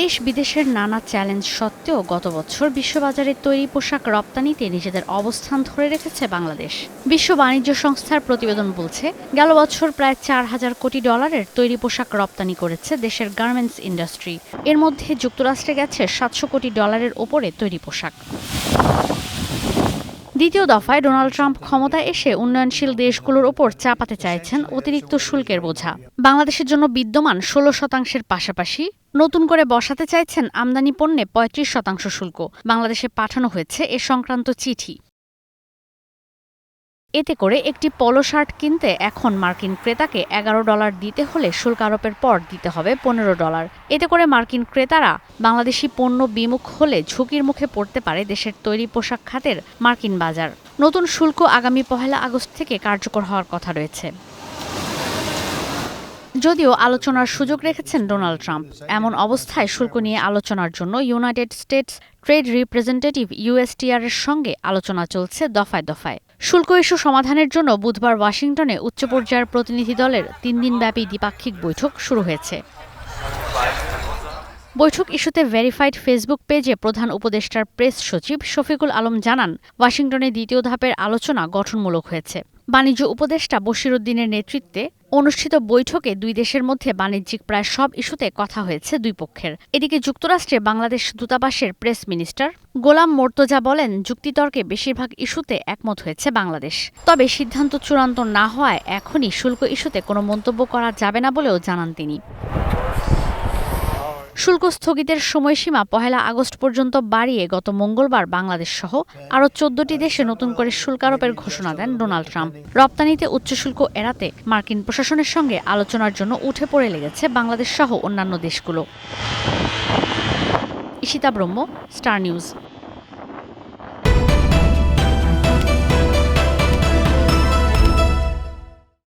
দেশ বিদেশের নানা চ্যালেঞ্জ সত্ত্বেও গত বছর বিশ্ববাজারে তৈরি পোশাক রপ্তানিতে নিজেদের অবস্থান ধরে রেখেছে বাংলাদেশ। বিশ্ব বাণিজ্য সংস্থার প্রতিবেদন বলছে, গেল বছর প্রায় চার হাজার কোটি ডলারের তৈরি পোশাক রপ্তানি করেছে দেশের গার্মেন্টস ইন্ডাস্ট্রি। এর মধ্যে যুক্তরাষ্ট্রে গেছে সাতশো কোটি ডলারের ওপরে তৈরি পোশাক। দ্বিতীয় দফায় ডোনাল্ড ট্রাম্প ক্ষমতায় এসে উন্নয়নশীল দেশগুলোর ওপর চাপাতে চাইছেন অতিরিক্ত শুল্কের বোঝা। বাংলাদেশের জন্য বিদ্যমান ষোলো শতাংশের পাশাপাশি নতুন করে বসাতে চাইছেন আমদানি পণ্যে পঁয়ত্রিশ শতাংশ শুল্ক। বাংলাদেশে পাঠানো হয়েছে এ সংক্রান্ত চিঠি। এতে করে একটি পলো শার্ট কিনতে এখন মার্কিন ক্রেতাকে এগারো ডলার দিতে হলে শুল্ক আরোপের পর দিতে হবে পনেরো ডলার। এতে করে মার্কিন ক্রেতারা বাংলাদেশি পণ্য বিমুখ হলে ঝুঁকির মুখে পড়তে পারে দেশের তৈরি পোশাক খাতের মার্কিন বাজার। নতুন শুল্ক আগামী পহেলা আগস্ট থেকে কার্যকর হওয়ার কথা রয়েছে। যদিও আলোচনার সুযোগ রেখেছেন ডোনাল্ড ট্রাম্প, এমন অবস্থায় শুল্ক নিয়ে আলোচনার জন্য United States trade representative USTR এর সঙ্গে আলোচনা চলছে দফায় দফায়। শুল্ক ইস্যু সমাধানের জন্য বুধবার ওয়াশিংটনে উচ্চ পর্যায়ের প্রতিনিধি দলের তিন দিনব্যাপী দ্বিপাক্ষিক বৈঠক শুরু হয়েছে। বৈঠক ইস্যুতে ভেরিফাইড ফেসবুক পেজে প্রধান উপদেষ্টার প্রেস সচিব শফিকুল আলম জানান, ওয়াশিংটনে দ্বিতীয় ধাপের আলোচনা গঠনমূলক হয়েছে। বাণিজ্য উপদেষ্টা বশিরুদ্দিনের নেতৃত্বে অনুষ্ঠিত বৈঠকে দুই দেশের মধ্যে বাণিজ্যিক প্রায় সব ইস্যুতে কথা হয়েছে দুই পক্ষের। এদিকে যুক্তরাষ্ট্রে বাংলাদেশ দূতাবাসের প্রেস মিনিস্টার গোলাম মোর্তজা বলেন, যুক্তিতর্কে বেশিরভাগ ইস্যুতে একমত হয়েছে বাংলাদেশ। তবে সিদ্ধান্ত চূড়ান্ত না হওয়ায় এখনই শুল্ক ইস্যুতে কোনো মন্তব্য করা যাবে না বলেও জানান তিনি। শুল্ক স্থগিতের সময়সীমা পহেলা আগস্ট পর্যন্ত বাড়িয়ে গত মঙ্গলবার বাংলাদেশ সহ আরও চোদ্দটি দেশে নতুন করে শুল্ক আরোপের ঘোষণা দেন ডোনাল্ড ট্রাম্প। রপ্তানিতে উচ্চ শুল্ক এড়াতে মার্কিন প্রশাসনের সঙ্গে আলোচনার জন্য উঠে পড়ে লেগেছে বাংলাদেশ সহ অন্যান্য দেশগুলো। ইশিতা ব্রহ্ম, স্টার নিউজ।